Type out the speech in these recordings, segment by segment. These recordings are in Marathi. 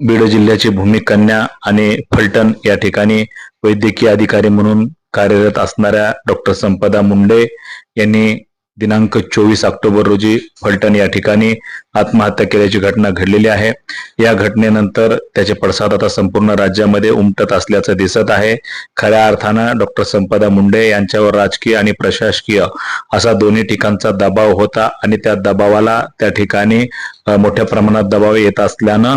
बीड जिल्ह्याचे भूमिकन्या आणि फलटण या ठिकाणी वैद्यकीय अधिकारी म्हणून कार्यरत असणाऱ्या डॉक्टर संपदा मुंडे यांनी दिनांक चोवीस ऑक्टोबर रोजी फलटण या ठिकाणी आत्महत्या केल्याची घटना घडलेली आहे. या घटनेनंतर त्याचे पडसाद आता संपूर्ण राज्यामध्ये उमटत असल्याचं दिसत आहे. खऱ्या अर्थानं डॉक्टर संपदा मुंडे यांच्यावर राजकीय आणि प्रशासकीय असा दोन्ही ठिकाणचा दबाव होता आणि त्या दबावाला त्या ठिकाणी मोठ्या प्रमाणात दबाव येत असल्यानं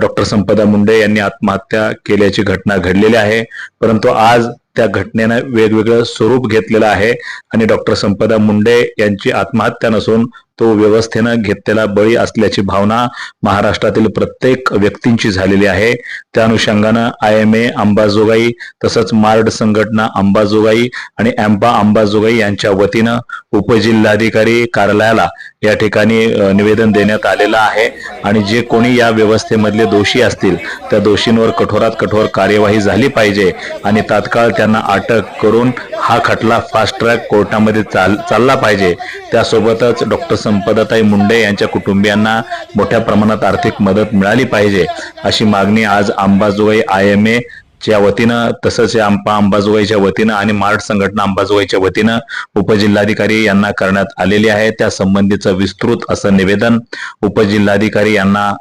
डॉक्टर संपदा मुंडे यांनी आत्महत्या केल्याची घटना घडलेली आहे. परंतु आज त्या घटनेनं वेगवेगळं स्वरूप घेतलेलं आहे. आणि डॉक्टर संपदा मुंडे यांची आत्महत्या नसून तो व्यवस्थेनं घेतलेला बळी असल्याची भावना महाराष्ट्रातील प्रत्येक व्यक्तींची झालेली आहे. त्या अनुषंगानं आय एम ए अंबाजोगाई तसंच मार्ड संघटना अंबाजोगाई आणि अँबा अंबाजोगाई यांच्या वतीनं उपजिल्हाधिकारी कार्यालयाला या ठिकाणी निवेदन देण्यात आलेलं आहे. आणि जे कोणी या व्यवस्थेमधले दोषी असतील त्या दोषींवर कठोरात कठोर कार्यवाही झाली पाहिजे. आणि तात्काळ त्यांना अटक करून हा खटला फास्ट ट्रॅक कोर्टामध्ये चाल चालला पाहिजे. त्यासोबतच डॉक्टर संपदाताई मुंडे यांच्या कुटुंबियांना मोठ्या प्रमाणात आर्थिक मदत मिळाली पाहिजे. अशी मागणी आज अंबाजोगाई आय एम ए च्या वतीनं तसंच आंबा अंबा अंबाजोगाईच्या वतीनं आणि मार्ट संघटना अंबाजोगाईच्या वतीनं उपजिल्हाधिकारी यांना करण्यात आलेली आहे. त्या संबंधीचं विस्तृत असं निवेदन उपजिल्हाधिकारी यांना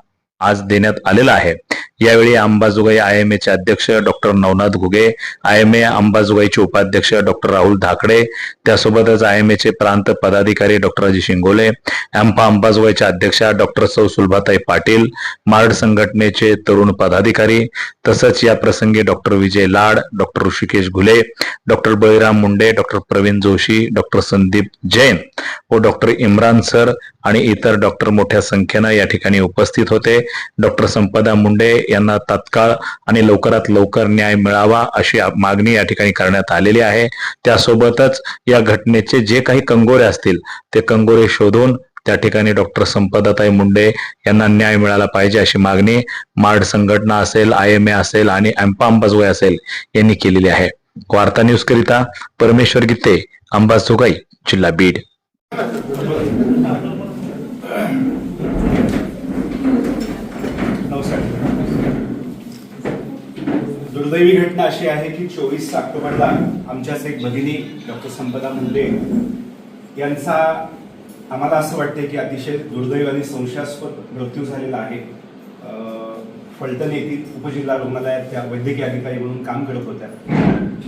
आज देण्यात आलेलं आहे. यावेळी अंबाजोगाई आय एम एचे अध्यक्ष doctor Navnath Ghuge I M A अंबाजोगाईचे उपाध्यक्ष डॉक्टर राहुल धाकडे त्यासोबतच आय एम एचे प्रांत पदाधिकारी डॉक्टर अजित शिंगोले अँपा अंबाजोगाईच्या अध्यक्षा डॉक्टर सौ सुलभाताई पाटील मार्ड संघटनेचे तरुण पदाधिकारी तसंच या प्रसंगी doctor Vijay Lad doctor Hrishikesh Ghule doctor Baliram Munde doctor Pravin Joshi doctor Sandeep Jain व डॉक्टर इम्रान सर आणि इतर डॉक्टर मोठ्या संख्येनं या ठिकाणी उपस्थित होते. डॉक्टर संपदा मुंडे यांना तत्काळ आणि लवकरात लवकर न्याय मिळावा अशी मागणी या ठिकाणी करण्यात आलेली आहे. त्यासोबतच या घटनेचे जे काही कंगोरे असतील ते कंगोरे शोधून त्या ठिकाणी डॉक्टर संपदाताई मुंडे यांना न्याय मिळाला पाहिजे अशी मागणी मार्ड संघटना असेल आय एम ए असेल आणि अँपा अंबाजोगाई असेल यांनी केलेली आहे. वार्ता न्यूज करिता परमेश्वर गीते अंबाजोगाई जिल्हा बीड. दुर्दैवी घटना अशी आहे की चोवीस ऑक्टोबरला आमच्याच एक भगिनी डॉक्टर संपदा मुंडे यांचा आम्हाला असं वाटते की अतिशय दुर्दैव आणि संशयास्पद मृत्यू झालेला आहे. फलटण येथील उपजिल्हा रुग्णालयात त्या वैद्यकीय अधिकारी म्हणून काम करत होत्या.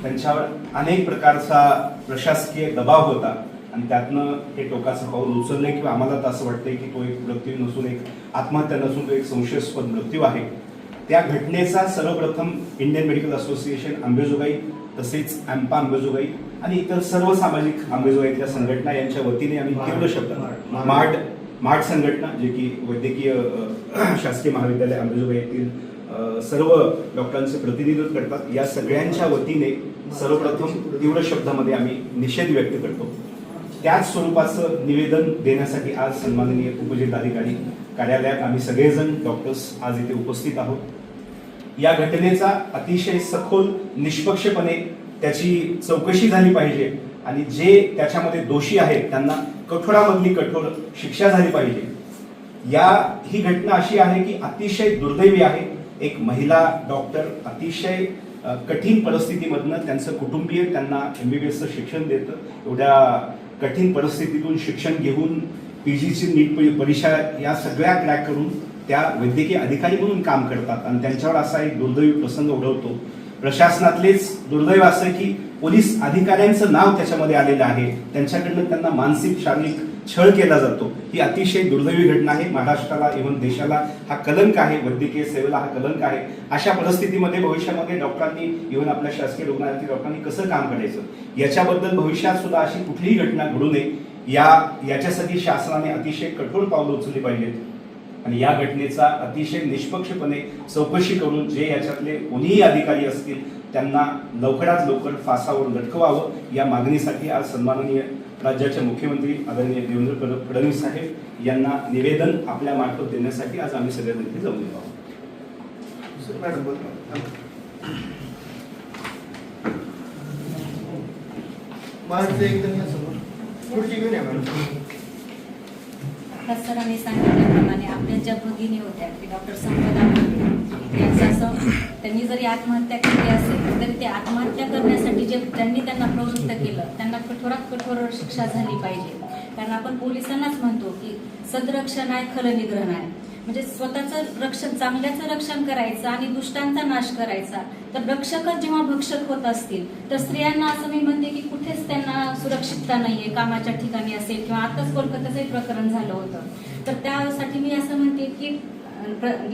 त्यांच्यावर अनेक प्रकारचा प्रशासकीय दबाव होता आणि त्यातनं हे टोकाचं पाऊल उचललंय किंवा आम्हाला तर असं वाटतंय की तो एक मृत्यू नसून एक आत्महत्या नसून तो एक संशयास्पद मृत्यू आहे. त्या घटनेचा सर्वप्रथम इंडियन मेडिकल असोसिएशन आंबेजोगाई तसेच अँपा आंबेजोगाई आणि इतर सर्व सामाजिक आंबेजोगाईतल्या संघटना यांच्या वतीने आम्ही तीव्र शब्दात मार्ड मार्ड संघटना जे की वैद्यकीय शासकीय महाविद्यालय आंबेजोगाई येथील अ, सर्व डॉक्टरांचे प्रतिनिधित्व करतात. या सगळ्यांच्या वतीने सर्वप्रथम तीव्र शब्दामध्ये आम्ही निषेध व्यक्त करतो. त्याच स्वरूपाचं निवेदन देण्यासाठी आज सन्माननीय उपजिल्हाधिकारी कार्यालयात आम्ही सगळेजण डॉक्टर्स आज इथे उपस्थित आहोत. या घटनेचा अतिशय सखोल निष्पक्षपणे त्याची चौकशी झाली पाहिजे आणि जे त्याच्यामध्ये दोषी आहेत त्यांना कठोरामधली कठोर शिक्षा झाली पाहिजे. या ही घटना अशी आहे की अतिशय दुर्दैवी आहे. एक महिला डॉक्टर अतिशय कठीण परिस्थितीमधनं त्यांचं कुटुंबीय त्यांना एमबी बी एसचं शिक्षण देतं. एवढ्या कठीण परिस्थितीतून शिक्षण घेऊन पी जीची नीट परीक्षा या सगळ्या क्रॅक करून त्या वैद्यकीय अधिकारी म्हणून काम करतात. आणि त्यांच्यावर असा एक दुर्दैवी प्रसंग ओढवतो प्रशासनातलेच दुर्दैव असं की पोलीस अधिकाऱ्यांचं नाव त्याच्यामध्ये आलेलं आहे. त्यांच्याकडनं त्यांना मानसिक शारीरिक छळ केला जातो. ही अतिशय दुर्दैवी घटना आहे. महाराष्ट्राला इव्हन देशाला हा कलंक आहे. वैद्यकीय सेवेला हा कलंक आहे. अशा परिस्थितीमध्ये भविष्यामध्ये डॉक्टरांनी इव्हन आपल्या शासकीय रुग्णालयातील डॉक्टरांनी कसं काम करायचं? याच्याबद्दल भविष्यात सुद्धा अशी कुठलीही घटना घडू नये. या याच्यासाठी शासनाने अतिशय कठोर पावलं उचलली पाहिजेत. आणि या घटनेचा अतिशय निष्पक्षपणे चौकशी करून जे याच्यातले कोणीही अधिकारी असतील त्यांना लवकरात लवकर फासावर लटकवावं. या मागणीसाठी आज सन्माननीय राज्याचे मुख्यमंत्री आदरणीय देवेंद्र फडणवीस साहेब यांना निवेदन आपल्या मार्फत देण्यासाठी आज आम्ही सगळ्यांनी इथे जमलेलो आहोत. मॅडम एकदम समोर. पुढची घेऊन या मॅडम. त्या सरांनी सांगितल्याप्रमाणे आपल्या ज्या भगिनी होत्या की डॉक्टर संपदा यांचा यांचं असं त्यांनी जरी आत्महत्या केली असेल तरी ते आत्महत्या करण्यासाठी जे त्यांनी त्यांना प्रवृत्त केलं त्यांना कठोरात कठोर शिक्षा झाली पाहिजे. कारण आपण पोलिसांनाच म्हणतो की सदरक्षण आहे खलनिग्रहण आहे. म्हणजे स्वतःचं रक्षण चांगल्याचं रक्षण करायचं आणि दुष्टांचा नाश करायचा. तर रक्षकच जेव्हा भक्षक होत असतील तर स्त्रियांना असं मी म्हणते की कुठेच त्यांना सुरक्षितता नाहीये कामाच्या ठिकाणी असेल किंवा आताच कोलकात्याचं एक प्रकरण झालं होतं. तर त्यासाठी मी असं म्हणते की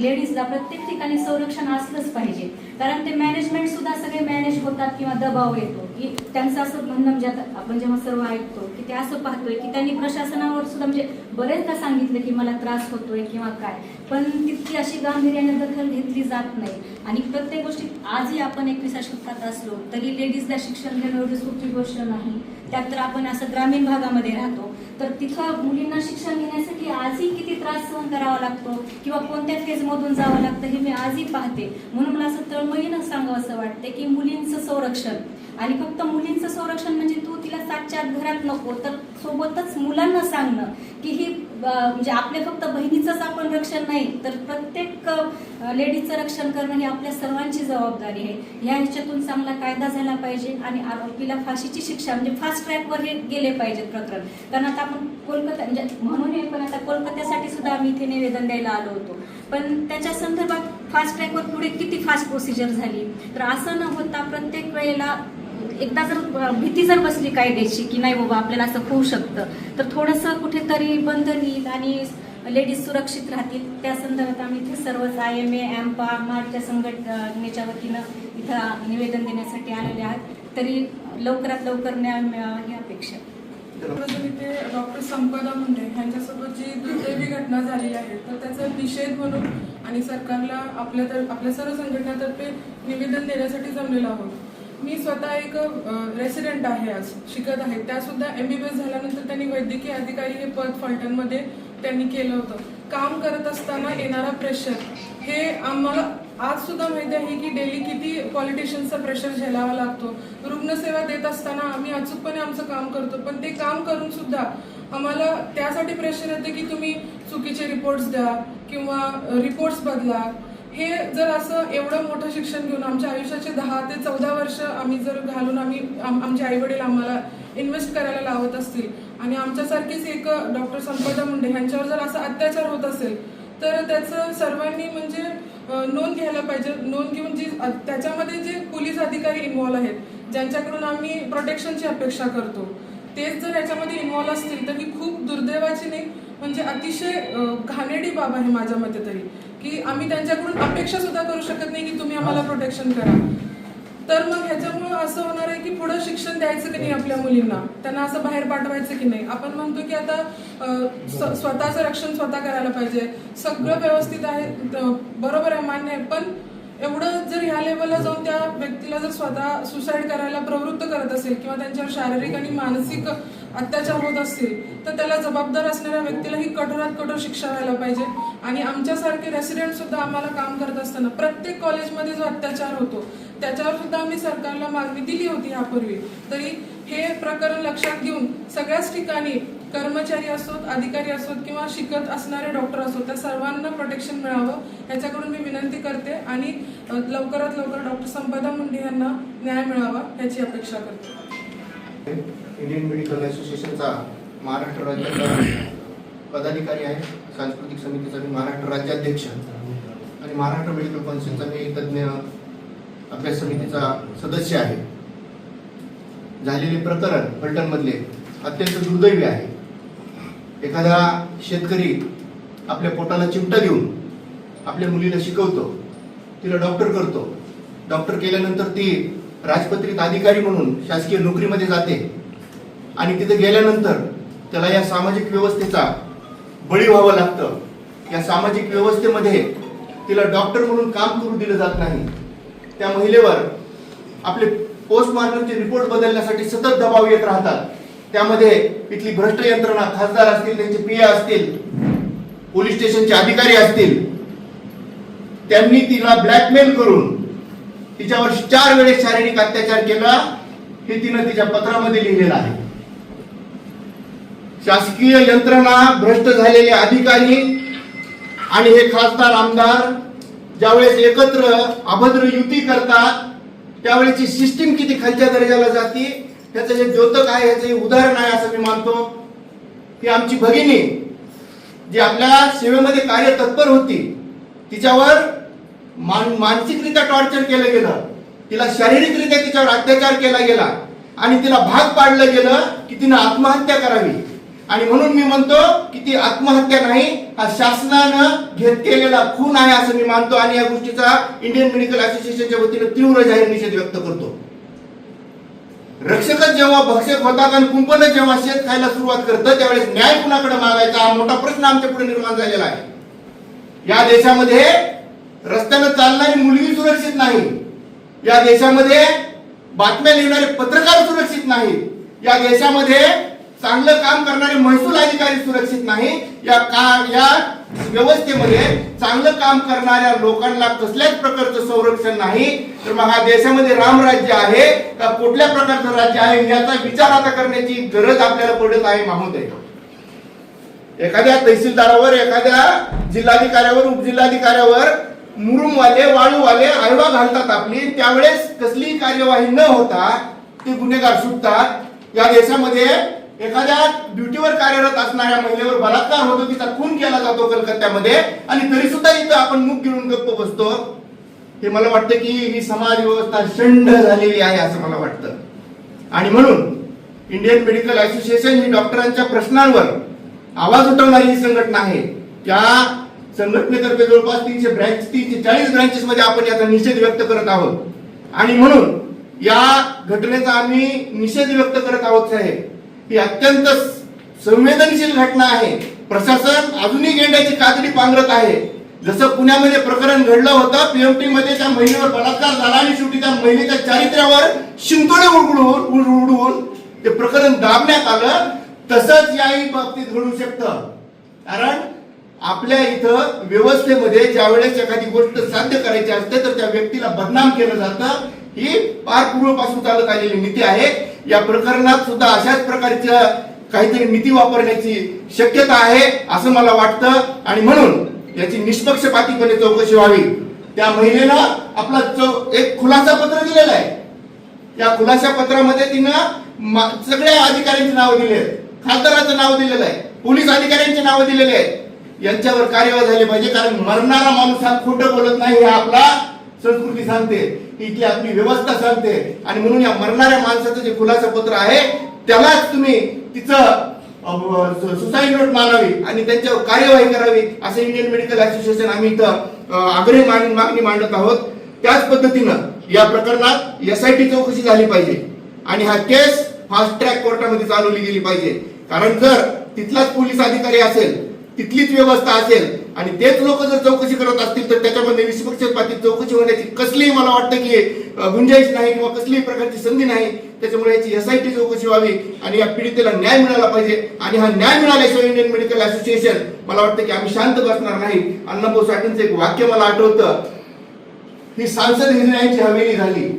लेडीजला प्रत्येक ठिकाणी संरक्षण असलंच पाहिजे. कारण ते मॅनेजमेंट सुद्धा सगळे मॅनेज होतात किंवा दबाव येतो. की त्यांचं असं म्हणणं म्हणजे आता आपण जेव्हा सर्व ऐकतो की ते असं पाहतोय की त्यांनी प्रशासनावर सुद्धा म्हणजे बरेचदा सांगितलं की मला त्रास होतोय किंवा काय. पण तितकी अशी गांभीर्याने दखल घेतली जात नाही. आणि प्रत्येक गोष्टीत आजही आपण एकविसा शतकात असलो तरी लेडीजला शिक्षण घेणं एवढी सोपी गोष्ट नाही. त्यात तर आपण असं ग्रामीण भागामध्ये राहतो. तर तिथं मुलींना शिक्षण घेण्यासाठी आजही किती त्रास सहन करावा लागतो किंवा कोणत्या फेजमधून जावं लागतं हे मी आजही पाहते. म्हणून मला असं तळमळीनं सांगावं असं वाटते की मुलींचं संरक्षण आणि फक्त मुलींचं संरक्षण म्हणजे तू तिला सातच्या आत घरात नको तर सोबतच मुलांना सांगणं की ही म्हणजे आपल्या फक्त बहिणीचंच आपण रक्षण नाही तर प्रत्येक लेडीजचं रक्षण करणं ही आपल्या सर्वांची जबाबदारी आहे. ह्या ह्याच्यातून चांगला कायदा झाला पाहिजे आणि आरोपीला फाशीची शिक्षा म्हणजे फास्ट ट्रॅकवर हे गेले पाहिजेत प्रकरण. कारण आता आपण कोलकाता म्हणजे म्हणून हे पण आता कोलकात्यासाठी सुद्धा आम्ही इथे निवेदन द्यायला आलो होतो. पण त्याच्या संदर्भात फास्ट ट्रॅकवर पुढे किती फास्ट प्रोसिजर झाली? तर असं न होता प्रत्येक वेळेला एकदा जर भीती जर बसली कायद्याची की नाही बाबा आपल्याला असं होऊ शकतं तर थोडंसं कुठेतरी बंद येईल आणि लेडीज सुरक्षित राहतील. त्या संदर्भात आम्ही इथे सर्वच आय एम ए एम्पा मार्चच्या संघटनेच्या वतीनं इथं निवेदन देण्यासाठी आलेले आहात. तरी लवकरात लवकर न्याय मिळावा ही अपेक्षा आहे. डॉक्टर संपदा मुंडे यांच्यासोबत जी दुर्दैवी घटना झालेली आहे तर त्याचा निषेध म्हणून आणि सरकारला आपल्या तर आपल्या सर्व संघटनातर्फे निवेदन देण्यासाठी जमलेलो आहोत मी स्वतः एक रेसिडेंट आहे आज शिकत आहे त्यासुद्धा एम बी बी एस झाल्यानंतर त्यांनी वैद्यकीय अधिकारी हे पद फलटणमध्ये त्यांनी केलं होतं काम करत असताना येणारा प्रेशर हे आम्हाला आज सुद्धा माहिती आहे की डेली किती पॉलिटिशियन्सचा प्रेशर झेलावा लागतो. रुग्णसेवा देत असताना आम्ही अचूकपणे आमचं काम करतो पण ते काम करून सुद्धा आम्हाला त्यासाठी प्रेशर येते की तुम्ही चुकीचे रिपोर्ट्स द्या किंवा रिपोर्ट्स बदला. हे जर असं एवढं मोठं शिक्षण घेऊन आमच्या आयुष्याचे दहा ते चौदा वर्ष आम्ही जर घालून आम्ही आम- आमचे आई वडील आम्हाला इन्व्हेस्ट करायला लावत असतील आणि आमच्यासारखीच एक डॉक्टर संपदा मुंडे यांच्यावर जर असा अत्याचार होत असेल तर त्याचं सर्वांनी म्हणजे नोंद घ्यायला पाहिजे. नोंद घेऊन जी त्याच्यामध्ये जे पोलीस अधिकारी इन्व्हॉल्व आहेत ज्यांच्याकडून आम्ही प्रोटेक्शनची अपेक्षा करतो तेच जर याच्यामध्ये इन्व्हॉल्व असतील तर ही खूप दुर्दैवाची नाही म्हणजे अतिशय अं, घाणेरडी बाब आहे माझ्या मते तरी. की आम्ही त्यांच्याकडून अपेक्षा सुद्धा करू शकत नाही की तुम्ही आम्हाला प्रोटेक्शन करा. तर मग ह्याच्यामुळं असं होणार आहे की पुढं शिक्षण द्यायचं की नाही आपल्या मुलींना? त्यांना असं बाहेर पाठवायचं की नाही? आपण म्हणतो की आता स्वतःचं रक्षण स्वतः करायला पाहिजे. सगळं व्यवस्थित आहे बरोबर आहे मान्य आहे. पण एवढं जर ह्या लेवलला जाऊन त्या व्यक्तीला जर स्वतः सुसाईड करायला प्रवृत्त करत असेल किंवा त्यांच्यावर शारीरिक आणि मानसिक अत्याचार होत असतील तर त्याला जबाबदार असणाऱ्या व्यक्तीला ही कठोरात कठोर शिक्षा व्हायला पाहिजे. आणि आमच्यासारखे रेसिडेंट सुद्धा आम्हाला काम करत असताना प्रत्येक कॉलेजमध्ये जो अत्याचार होतो त्याच्यावर सुद्धा आम्ही सरकारला मागणी दिली होती यापूर्वी. तरी हे प्रकरण लक्षात घेऊन सगळ्याच ठिकाणी कर्मचारी असोत अधिकारी असोत किंवा शिकत असणारे डॉक्टर असोत त्या सर्वांना प्रोटेक्शन मिळावं ह्याच्याकडून मी विनंती करते आणि लवकरात लवकर डॉक्टर संपदा मुंडे यांना न्याय मिळावा याची अपेक्षा करते. इंडियन मेडिकल असोसिएशनचा महाराष्ट्र राज्याचा पदाधिकारी आहे सांस्कृतिक समितीचा मी महाराष्ट्र राज्याध्यक्ष. आणि महाराष्ट्र मेडिकल कौन्सिलचा मी तज्ज्ञ अभ्यास समितीचा सदस्य आहे. झालेले प्रकरण फलटणमधले अत्यंत दुर्दैवी आहे. एखादा शेतकरी आपल्या पोटाला चिमटा देऊन आपल्या मुलीला शिकवतो तिला डॉक्टर करतो. डॉक्टर केल्यानंतर ती राजपत्रित अधिकारी म्हणून शासकीय नोकरीमध्ये जाते आणि तिथे गेल्यानंतर त्याला या सामाजिक व्यवस्थेचा बळी व्हावं लागतं. या सामाजिक व्यवस्थेमध्ये तिला डॉक्टर म्हणून काम करू दिलं जात नाही. त्या महिलेवर आपले पोस्टमार्टमचे रिपोर्ट बदलण्यासाठी सतत दबाव येत राहतात. त्यामध्ये इथली भ्रष्ट यंत्रणा खासदार असतील त्यांचे पी असतील पोलीस स्टेशनचे अधिकारी असतील त्यांनी तिला ब्लॅकमेल करून तिच्यावर चार वेळेस शारीरिक अत्याचार केला हे तिनं तिच्या पत्रामध्ये लिहिलेलं आहे. शासकीय यंत्रणा भ्रष्ट झालेले अधिकारी आणि हे खासदार आमदार ज्यावेळेस एकत्र अभद्र युती करतात त्यावेळेची सिस्टीम किती खालच्या दर्जाला जाते त्याचं जे द्योतक आहे याचं उदाहरण आहे असं मी मानतो. की आमची भगिनी जी आपल्या सेवेमध्ये कार्य तत्पर होती तिच्यावर मान मानसिकरित्या टॉर्चर केलं गेलं. तिला शारीरिकरित्या तिच्यावर अत्याचार केला गेला. आणि तिला भाग पाडलं गेलं की तिनं आत्महत्या करावी. आणि म्हणून मी म्हणतो की ती आत्महत्या नाही हा शासनानं घेत केलेला खून आहे असं मी मानतो आणि या गोष्टीचा इंडियन मेडिकल असोसिएशनच्या वतीनं तीव्र जाहीर निषेध व्यक्त करतो. रक्षकच जेव्हा भक्षक होतात आणि कुंपणच जेव्हा शेत खायला सुरुवात करतं त्यावेळेस न्याय कुणाकडे मागायचा हा मोठा प्रश्न आमच्या पुढे निर्माण झालेला आहे. या देशामध्ये रस्त्यानं चालणारी मुलगी सुरक्षित नाही. या देशामध्ये बातम्या लिहिणारे पत्रकार सुरक्षित नाहीत. या देशामध्ये चांगलं काम करणारे महसूल अधिकारी सुरक्षित नाही. या का या व्यवस्थेमध्ये चांगलं काम करणाऱ्या लोकांना कसल्याच प्रकारचं संरक्षण नाही. तर मग हा देशामध्ये रामराज्य आहे. का कुठल्या प्रकारचं राज्य आहे याचा विचार आता करण्याची गरज आपल्याला पडत आहे महोदय. एखाद्या तहसीलदारावर एखाद्या जिल्हाधिकाऱ्यावर उपजिल्हाधिकाऱ्यावर मुरुमवाले वाळूवाले आळवा घालतात आपली. त्यावेळेस कसलीही कार्यवाही न होता ते गुन्हेगार सुटतात. या देशामध्ये एखाद्या ड्युटीवर कार्यरत असणाऱ्या महिलेवर बलात्कार होतो तिचा खून केला जातो कलकत्त्यामध्ये आणि तरी सुद्धा इथं आपण मुख गिळून गप्प बसतो. हे मला वाटतं की ही समाज व्यवस्था शंड झालेली आहे असं मला वाटतं. आणि म्हणून इंडियन मेडिकल असोसिएशन ही डॉक्टरांच्या प्रश्नांवर आवाज उठवणारी ही संघटना आहे. त्या संघटनेतर्फे जवळपास तीनशे ब्रँच तीनशे चाळीस ब्रँचेस मध्ये आपण याचा निषेध व्यक्त करत आहोत. आणि म्हणून या घटनेचा आम्ही निषेध व्यक्त करत आहोत साहेब. ही अत्यंत संवेदनशील घटना आहे. प्रशासन अजूनही गेंड्याची कातडी पांघरत आहे. जसं पुण्यामध्ये प्रकरण घडलं होतं पीएमटी मध्ये त्या महिलेवर बलात्कार झाला आणि शेवटी त्या महिलेच्या चारित्र्यावर शिंतोडे उडवून उडवून ते प्रकरण दाबण्यात आलं. तसंच याही बाबतीत घडू शकतं. कारण आपल्या इथं व्यवस्थेमध्ये ज्यावेळेस एखादी गोष्ट साध्य करायची असते तर त्या व्यक्तीला बदनाम केलं जातं. ही फार पूर्वपासून चालत आलेली नीती आहे. या प्रकरणात सुद्धा अशाच प्रकारच्या काहीतरी नीती वापरण्याची शक्यता आहे असं मला वाटतं. आणि म्हणून याची निष्पक्षपातीपणे चौकशी व्हावी. त्या महिलेनं आपला चौ- एक खुलासा पत्र दिलेला आहे. या खुलासा पत्रामध्ये तिनं मा- सगळ्या अधिकाऱ्यांची नावं दिली आहेत. खासदाराचं नाव दिलेलं आहे. पोलीस अधिकाऱ्यांची नावं दिलेली आहेत. यांच्यावर कार्यवाही झाली पाहिजे कारण मरणारा माणूस हा खोटं बोलत नाही. हे आपला संस्कृती सांगते इथली आपली व्यवस्था सांगते. आणि म्हणून या मरणाऱ्या माणसाचं जे खुलासा पत्र आहे त्यालाच तुम्ही तिचं सुसाईड नोट मानावी आणि त्यांच्यावर कार्यवाही करावी असं इंडियन मेडिकल असोसिएशन आम्ही इथं आग्रही मान- मागणी मांडत आहोत. त्याच पद्धतीनं या प्रकरणात एस आय टी चौकशी झाली पाहिजे. आणि हा केस फास्ट ट्रॅक कोर्टामध्ये चालवली गेली पाहिजे. कारण जर तिथलाच पोलीस अधिकारी असेल तिथलीच व्यवस्था असेल आणि तेच लोक जर चौकशी करत असतील तर त्याच्यामध्ये निष्पक्षपाती चौकशी होण्याची कसलीही मला वाटतं की गुंजाईश नाही किंवा कसलीही प्रकारची संधी नाही. त्याच्यामुळे याची एस आय टी चौकशी व्हावी आणि या पीडितेला न्याय मिळाला पाहिजे. आणि हा न्याय मिळाल्याशिवाय इंडियन मेडिकल असोसिएशन मला वाटतं की आम्ही शांत बसणार नाही. अण्णाभाऊ साठेंचं एक वाक्य मला आठवतं. ही सांसद हिजड्यांची हवेली झाली.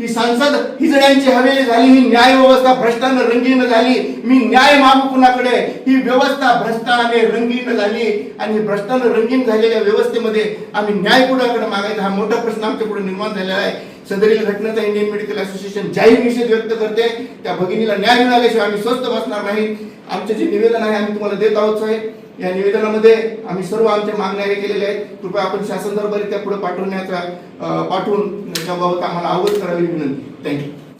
ही सांसद हिजड्यांची हवेली झाली ही न्याय व्यवस्था भ्रष्टानं रंगीन झाली मी न्याय मागू कुणाकडे? ही व्यवस्था भ्रष्टाने रंगीन झाली आणि भ्रष्टानं रंगीन झालेल्या व्यवस्थेमध्ये आम्ही न्याय कुणाकडे मागायचा? हा मोठा प्रश्न आमच्या पुढे निर्माण झालेला आहे. सदरील घटनेचा इंडियन मेडिकल असोसिएशन जाहीर निषेध व्यक्त करते. त्या भगिनीला न्याय मिळाल्याशिवाय आम्ही स्वस्थ बसणार नाही. आमचे जे निवेदन आहे आम्ही तुम्हाला देत आहोत साहेब. या निवेदनामध्ये आम्ही सर्व आमच्या मागण्या हे केलेल्या आहेत. कृपया आपण शासन दरबारी त्या पुढे पाठवण्याचा पाठवून त्याबाबत आम्हाला अवगत करावी विनंती. थँक्यू